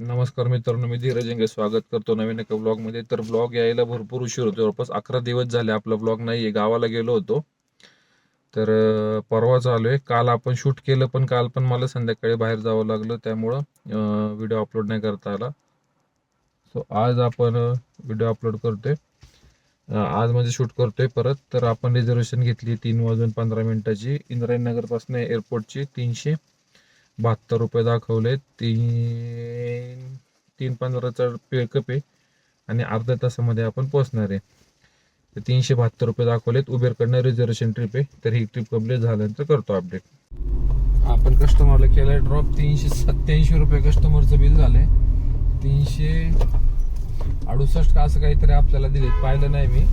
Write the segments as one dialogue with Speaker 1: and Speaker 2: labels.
Speaker 1: नमस्कार मित्रांनो मी धीरज इंगे स्वागत करतो नवीन एका ब्लॉगमध्ये तर ब्लॉग यायला भरपूर उशीर होतो जवळपास अकरा दिवस झाले आपला ब्लॉग नाही आहे गावाला गेलो होतो. तर परवा चालू आहे. काल आपण शूट केलं पण काल पण मला संध्याकाळी बाहेर जावं लागलं. त्यामुळं व्हिडिओ अपलोड नाही करता आला. सो आज आपण व्हिडिओ अपलोड करतोय. आज म्हणजे शूट करतोय परत. तर आपण रिझर्वेशन घेतली तीन वाजून पंधरा मिनिटाची. इंद्रायणनगरपासून एअरपोर्टची तीनशे. बहात्तर रुपये दाखवले. तीन तीन पंधराचा पिकअप आहे. आणि अर्ध्या तासामध्ये आपण पोहोचणार आहे. तर तीनशे बहात्तर रुपये दाखवलेत. उबेरकडनं रिझर्वेशन ट्रिप आहे. तर ही ट्रिप कंप्लीट झाल्यानंतर करतो अपडेट आपण कस्टमरला केलंय ड्रॉप तीनशे सत्याऐंशी रुपये कस्टमरचं बिल झालंय. तीनशे अडुसष्ट का असं काहीतरी आपल्याला दिले पाहिलं नाही मी.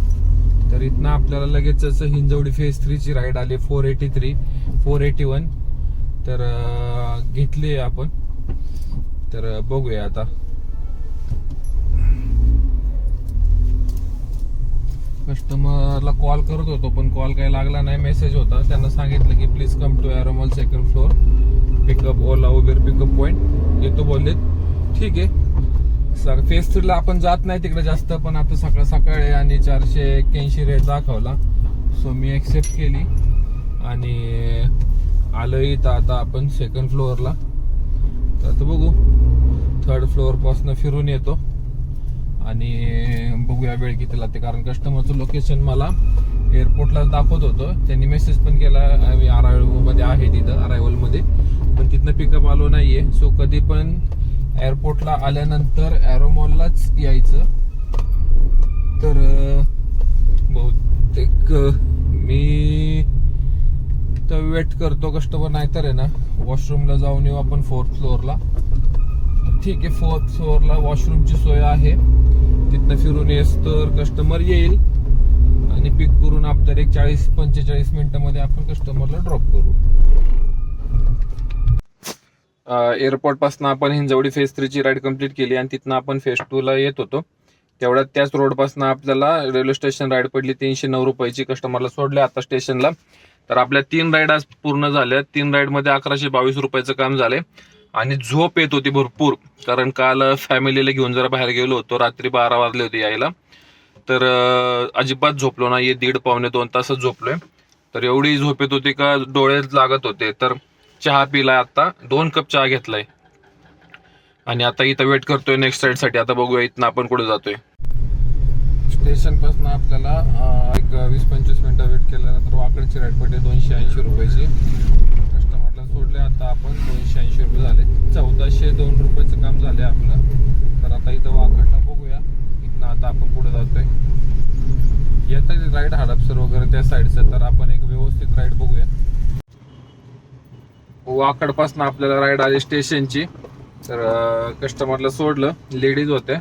Speaker 1: तर इथनं आपल्याला लगेच असं हिंजवडी फेज थ्रीची राईड आली. Four eighty three four eighty one तर घेतली आहे आपण. तर बघूया आता. कस्टमरला कॉल करत होतो पण कॉल काही लागला नाही. मेसेज होता. त्यांना सांगितलं की please come to Aeromall second floor pickup Ola Uber pickup point येतो बोलले. ठीक आहे. सर फेस थ्रीला आपण जात नाही तिकडे जास्त पण आता सकाळ सकाळी आणि चारशे एक्क्याऐंशी रेट दाखवला. सो मी एक्सेप्ट केली. आणि आलो इथं आता आपण सेकंड फ्लोअरला तर आता बघू. थर्ड फ्लोअरपासनं फिरून येतो. आणि बघूया वेळ किती लागते कारण कस्टमरचं लोकेशन मला एअरपोर्टला दाखवत होतं. त्यांनी मेसेज पण केला आम्ही अरायवल आहे तिथं अरायवलमध्ये पण तिथनं पिकअप आलो नाही आहे सो कधी पण एअरपोर्टला आल्यानंतर ॲरोमॉललाच यायचं. तर बहुतेक मी तर वेट करतो कस्टमर नाहीतर आहे ना वॉशरूमला जाऊन येऊ आपण फोर्थ फ्लोअरला ठीक आहे फोर्थ फ्लोअरला वॉशरूमची सोय आहे. तिथनं फिरून येस तर कस्टमर येईल. आणि पिक करून आपल्याला एक चाळीस पंचेचाळीस मिनिटामध्ये आपण कस्टमरला ड्रॉप करू. एअरपोर्टपासून आपण हिंजवडी फेज थ्रीची राईड कंप्लीट केली आणि तिथनं आपण फेज टू ला येत होतो. तेवढ्यात त्याच रोडपासून आपल्याला रेल्वे स्टेशन राईड पडली तीनशे नऊ रुपयाची कस्टमरला सोडले. आता स्टेशनला तर आपल्या तीन राईड आज पूर्ण झाल्या. तीन राईडमध्ये अकराशे बावीस रुपयाचं काम झालंय. आणि झोप येत होती भरपूर कारण काल फॅमिलीला घेऊन जरा बाहेर गेलो होतो. रात्री बारा वाजले होते यायला. तर अजिबात झोपलो नाहीये. दीड पावणे दोन तासच झोपलोय. तर एवढी झोप येत होती का डोळे लागत होते. तर चहा पिलाय आता. दोन कप चहा घेतलाय. आणि आता इथं वेट करतोय नेक्स्ट राईडसाठी. आता बघूया इथनं आपण कुठे जातोय. स्टेशनपासून आपल्याला एक वीस पंचवीस मिनटं वेट केल्यानंतर वाकडची राईड पडली दोनशे ऐंशी रुपयाची. कस्टमरला सोडले आता आपण दोनशे ऐंशी रुपये झाले. चौदाशे दोन रुपयाचं काम झाले आपलं. तर आता इथं वाकडला बघूया. इथनं आता आपण पुढे जातोय. येतं राईड हडपसर वगैरे त्या साईडचं तर आपण एक व्यवस्थित राईड बघूया. वाकडपासून आपल्याला राईड आली स्टेशनची तर कस्टमरला सोडलं. लेडीज होत्या.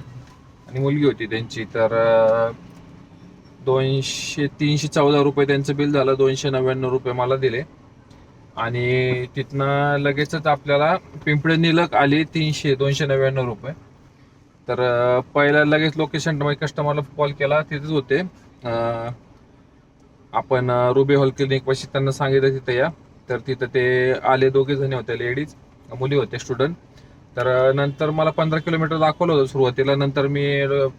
Speaker 1: आणि मुलगी होती त्यांची तर दोनशे तीनशे चौदा रुपये त्यांचं बिल झालं दोनशे नव्याण्णव रुपये मला दिले. आणि तिथनं लगेचच आपल्याला पिंपळे निलक आली तीनशे दोनशे नव्याण्णव रुपये. तर पहिल्या पहिला लगेच लोकेशन कस्टमरला कॉल केला तिथेच होते. आपण रुबे हॉल क्लिनिकपाशी त्यांना सांगितलं तिथे या. तर तिथं ते आले दोघे जणी होते लेडीज मुली होते स्टुडंट तर नंतर मला पंधरा किलोमीटर दाखवलं होतं सुरुवातीला. नंतर मी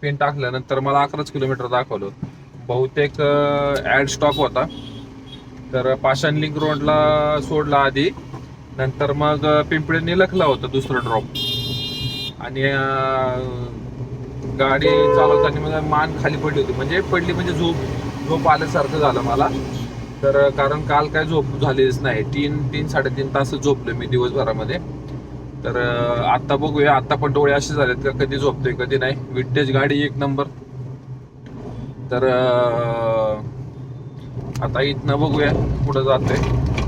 Speaker 1: पिन टाकल्यानंतर मला अकराच किलोमीटर दाखवलं. बहुतेक ॲड स्टॉप होता. तर पाषाण लिंक रोडला सोडला आधी. नंतर मग पिंपळीने पिंपळे निलखला होतं दुसरं ड्रॉप आणि गाडी चालवताना मला मान खाली पडली होती. म्हणजे पडली म्हणजे झोप झोप आल्यासारखं झालं मला. तर कारण काल काय झोप झालीच नाही. तीन तीन साडेतीन तास झोपलो मी दिवसभरामध्ये. तर आत्ता बघूया. आत्ता पण डोळे असे झालेत का कधी झोपतोय कधी नाही. विंटेज गाडी एक नंबर तर आता इथनं बघूया पुढे जातोय.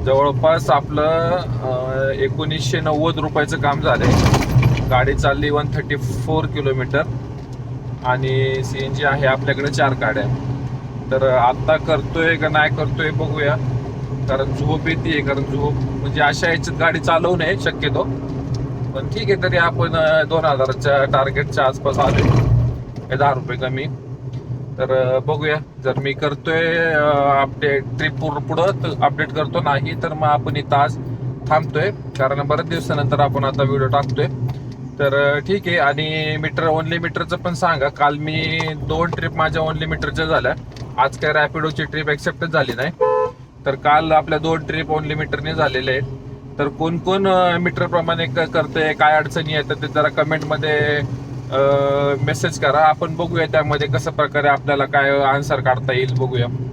Speaker 1: जवळपास आपलं एकोणीसशे नव्वद रुपयाचं काम झालंय. गाडी चालली वन थर्टी फोर किलोमीटर आणि सी एन जी आहे आपल्याकडे चार गाड्या. तर आत्ता करतोय का नाही करतोय बघूया. कारण झोप येते कारण झोप म्हणजे अशा याच्यात गाडी चालवू नये शक्यतो. पण ठीक आहे तरी आपण दोन हजाराच्या टार्गेटच्या आसपास आले हे दहा रुपये कमी. तर बघूया. जर मी करतोय अपडेट ट्रिप पूर्ण पुढं तर अपडेट करतो नाही तर मग आपण इथं आज थांबतोय. कारण बऱ्याच दिवसानंतर आपण आता व्हिडिओ टाकतोय. तर ठीक आहे. आणि मीटर ओनली मीटरचं पण सांगा. काल मी दोन ट्रिप माझ्या ओनली मीटरच्या झाल्या. आज काय रॅपिडोची ट्रिप एक्सेप्टच झाली नाही. तर काल आपल्या दोन ट्रिप ओनली मीटरने झालेले आहेत. तर कोण कोण मीटर प्रमाणे क- करते काय अडचणी येतात ते जरा कमेंटमध्ये मेसेज करा. आपण बघूया त्यामध्ये कसं प्रकारे आपल्याला काय आन्सर काढता येईल. बघूया.